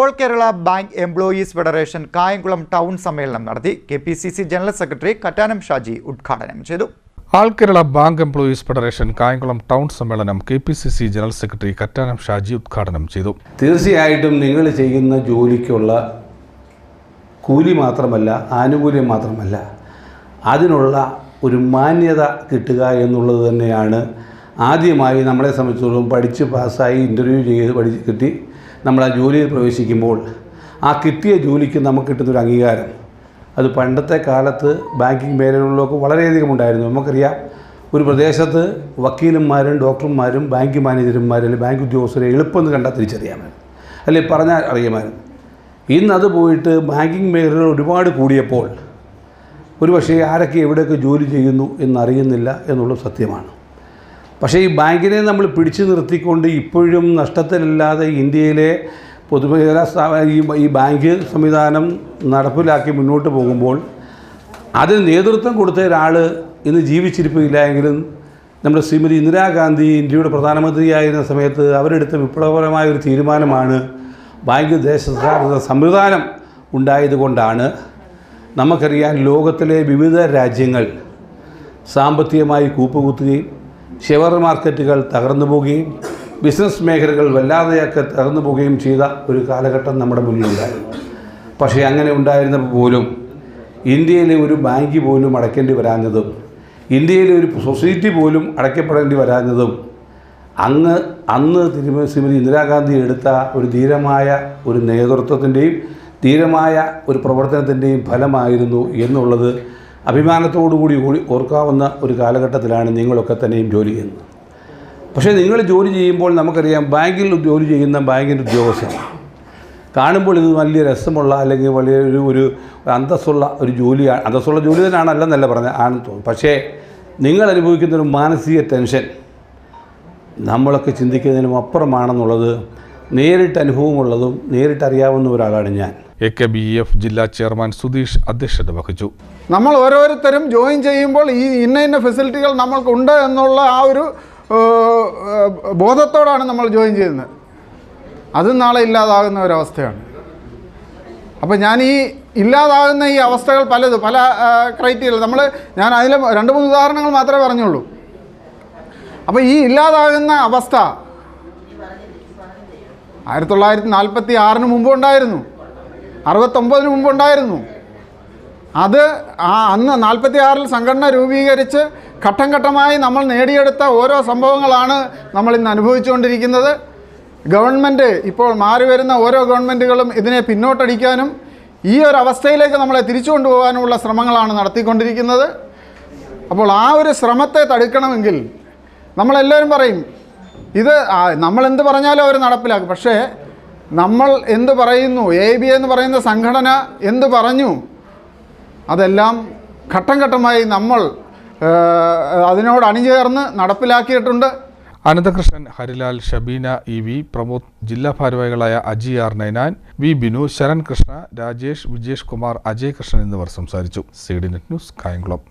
All Kerala bank employees federation Kayamkulam town സമ്മേളനം നടത്തി K P C C general secretary Kattanam Shaji ഉദ്ഘാടനം ചെയ്തു. All Kerala bank employees federation Kayamkulam town സമ്മേളനം K P C C general secretary Kattanam Shaji ഉദ്ഘാടനം ചെയ്തു. തീർച്ചയായിട്ടും നിങ്ങൾ ചെയ്യുന്ന ജോലിക്കുള്ള കൂലി മാത്രമല്ല ആനുകൂല്യം മാത്രമല്ല അതിനുള്ള ഒരു മാന്യത കിട്ടുക എന്നുള്ളത് തന്നെയാണ് ആദ്യമായി നമ്മളെ സംബന്ധിച്ചിടത്തോളം പഠിച്ച് പാസ്സായി ഇന്റർവ്യൂ ചെയ്ത് പഠിച്ച് കിട്ടി. നമ്മൾ ആ ജോലിയിൽ പ്രവേശിക്കുമ്പോൾ ആ കിട്ടിയ ജോലിക്ക് നമുക്ക് കിട്ടുന്നൊരു അംഗീകാരം. അത് പണ്ടത്തെ കാലത്ത് ബാങ്കിങ് മേഖലകളിലൊക്കെ വളരെയധികം ഉണ്ടായിരുന്നു. നമുക്കറിയാം ഒരു പ്രദേശത്ത് വക്കീലന്മാരും ഡോക്ടർമാരും ബാങ്ക് മാനേജർമാരും അല്ലെങ്കിൽ ബാങ്ക് ഉദ്യോഗസ്ഥരെ എളുപ്പമെന്ന് കണ്ടാൽ തിരിച്ചറിയാമായിരുന്നു അല്ലെങ്കിൽ പറഞ്ഞാൽ അറിയാമായിരുന്നു ഇന്നത് പോയിട്ട് ബാങ്കിങ് മേഖലകൾ ഒരുപാട് കൂടിയപ്പോൾ ഒരുപക്ഷേ ആരൊക്കെ എവിടെയൊക്കെ ജോലി ചെയ്യുന്നു എന്നറിയുന്നില്ല എന്നുള്ളത് സത്യമാണ്. പക്ഷേ ഈ ബാങ്കിനെ നമ്മൾ പിടിച്ചു നിർത്തിക്കൊണ്ട് ഇപ്പോഴും നഷ്ടത്തിലില്ലാതെ ഇന്ത്യയിലെ പൊതുമേഖലാ ഈ ബാങ്ക് സംവിധാനം നടപ്പിലാക്കി മുന്നോട്ട് പോകുമ്പോൾ അതിന് നേതൃത്വം കൊടുത്ത ഒരാൾ ഇന്ന് ജീവിച്ചിരിപ്പില്ല എങ്കിലും നമ്മുടെ ശ്രീമതി ഇന്ദിരാഗാന്ധി ഇന്ത്യയുടെ പ്രധാനമന്ത്രിയായിരുന്ന സമയത്ത് അവരെടുത്ത വിപ്ലവപരമായ ഒരു തീരുമാനമാണ് ബാങ്ക് ദേശ സംവിധാനം ഉണ്ടായതുകൊണ്ടാണ് നമുക്കറിയാം ലോകത്തിലെ വിവിധ രാജ്യങ്ങൾ സാമ്പത്തികമായി കൂപ്പുകുത്തുകയും ഷെയർ മാർക്കറ്റുകൾ തകർന്നു പോവുകയും ബിസിനസ് മേഖലകൾ വല്ലാതെയൊക്കെ തകർന്നു പോവുകയും ചെയ്ത ഒരു കാലഘട്ടം നമ്മുടെ മുന്നിലുണ്ടായി. പക്ഷേ അങ്ങനെ ഉണ്ടായിരുന്നപ്പോൾ പോലും ഇന്ത്യയിലെ ഒരു ബാങ്ക് പോലും അടയ്ക്കേണ്ടി വരാഞ്ഞതും ഇന്ത്യയിലെ ഒരു സൊസൈറ്റി പോലും അടയ്ക്കപ്പെടേണ്ടി വരാഞ്ഞതും അങ്ങ് അന്ന് തിരുമ ശ്രീമതി ഇന്ദിരാഗാന്ധി എടുത്ത ഒരു ധീരമായ ഒരു നേതൃത്വത്തിന്റെയും ധീരമായ ഒരു പ്രവർത്തനത്തിന്റെയും ഫലമായിരുന്നു എന്നുള്ളത് അഭിമാനത്തോടു കൂടി ഓർക്കാവുന്ന ഒരു കാലഘട്ടത്തിലാണ് നിങ്ങളൊക്കെ തന്നെയും ജോലി ചെയ്യുന്നത്. പക്ഷേ നിങ്ങൾ ജോലി ചെയ്യുമ്പോൾ നമുക്കറിയാം ബാങ്കിൽ ജോലി ചെയ്യുന്ന ബാങ്കിന്റെ ഉദ്യോഗസ്ഥനാണ് കാണുമ്പോൾ ഇത് വലിയ രസമുള്ള അല്ലെങ്കിൽ വലിയ ഒരു ഒരു അന്തസ്സുള്ള ഒരു ജോലിയാണ് അന്തസ്സുള്ള ജോലി തന്നെയാണ് അല്ലെന്നല്ല പറഞ്ഞത് ആണെന്ന് തോന്നും പക്ഷേ നിങ്ങൾ അനുഭവിക്കുന്ന ഒരു മാനസിക ടെൻഷൻ നമ്മളൊക്കെ ചിന്തിക്കുന്നതിനും അപ്പുറമാണെന്നുള്ളത് നേരിട്ട് അനുഭവമുള്ളതും നേരിട്ടറിയാവുന്ന ഒരാളാണ് ഞാൻ. എ കെ ബി എഫ് ജില്ലാ ചെയർമാൻ സുധീഷ് അധ്യക്ഷത വഹിച്ചു. നമ്മൾ ഓരോരുത്തരും ജോയിൻ ചെയ്യുമ്പോൾ ഈ ഇന്ന ഇന്ന ഫെസിലിറ്റികൾ നമ്മൾക്കുണ്ട് എന്നുള്ള ആ ഒരു ബോധത്തോടാണ് നമ്മൾ ജോയിൻ ചെയ്യുന്നത്. അത് നാളെ ഇല്ലാതാകുന്ന ഒരവസ്ഥയാണ് അപ്പോൾ ഞാൻ ഈ ഇല്ലാതാകുന്ന ഈ അവസ്ഥകൾ പലത് പല ക്രൈറ്റീരിയ നമ്മൾ ഞാൻ അതിൽ രണ്ട് മൂന്ന് ഉദാഹരണങ്ങൾ മാത്രമേ പറഞ്ഞുള്ളൂ. അപ്പോൾ ഈ ഇല്ലാതാകുന്ന അവസ്ഥ ആയിരത്തി തൊള്ളായിരത്തി നാൽപ്പത്തി ആറിന് മുമ്പ് ഉണ്ടായിരുന്നു അറുപത്തൊമ്പതിന് മുമ്പ് ഉണ്ടായിരുന്നു അത് ആ അന്ന് നാൽപ്പത്തി ആറിൽ സംഘടന രൂപീകരിച്ച് ഘട്ടം ഘട്ടമായി നമ്മൾ നേടിയെടുത്ത ഓരോ സംഭവങ്ങളാണ് നമ്മൾ ഇന്ന് അനുഭവിച്ചുകൊണ്ടിരിക്കുന്നത്. ഗവൺമെന്റ് ഇപ്പോൾ മാറി വരുന്ന ഓരോ ഗവൺമെന്റുകളും ഇതിനെ പിന്നോട്ടടിക്കാനും ഈ ഒരു അവസ്ഥയിലേക്ക് നമ്മളെ തിരിച്ചു കൊണ്ടുപോകാനുമുള്ള ശ്രമങ്ങളാണ് നടത്തിക്കൊണ്ടിരിക്കുന്നത്. അപ്പോൾ ആ ഒരു ശ്രമത്തെ തടുക്കണമെങ്കിൽ നമ്മളെല്ലാവരും പറയും ഇത് നമ്മൾ എന്ത് പറഞ്ഞാലും അവർ നടപ്പിലാക്കും. പക്ഷേ നമ്മൾ എന്ത് പറയുന്നു എ ബി എന്ന് പറയുന്ന സംഘടന എന്ത് പറഞ്ഞു അതെല്ലാം ഘട്ടം ഘട്ടമായി നമ്മൾ അതിനോട് അണിചേർന്ന് നടപ്പിലാക്കിയിട്ടുണ്ട്. അനന്തകൃഷ്ണൻ ഹരിലാൽ ഷബീന ഇ വി പ്രമോദ് ജില്ലാ ഭാരവാഹികളായ അജി ആർ നൈനാൻ വി ബിനു ശരൺ കൃഷ്ണ രാജേഷ് വിജേഷ് കുമാർ അജയ് കൃഷ്ണൻ എന്നിവർ സംസാരിച്ചു. C net news Kayamkulam.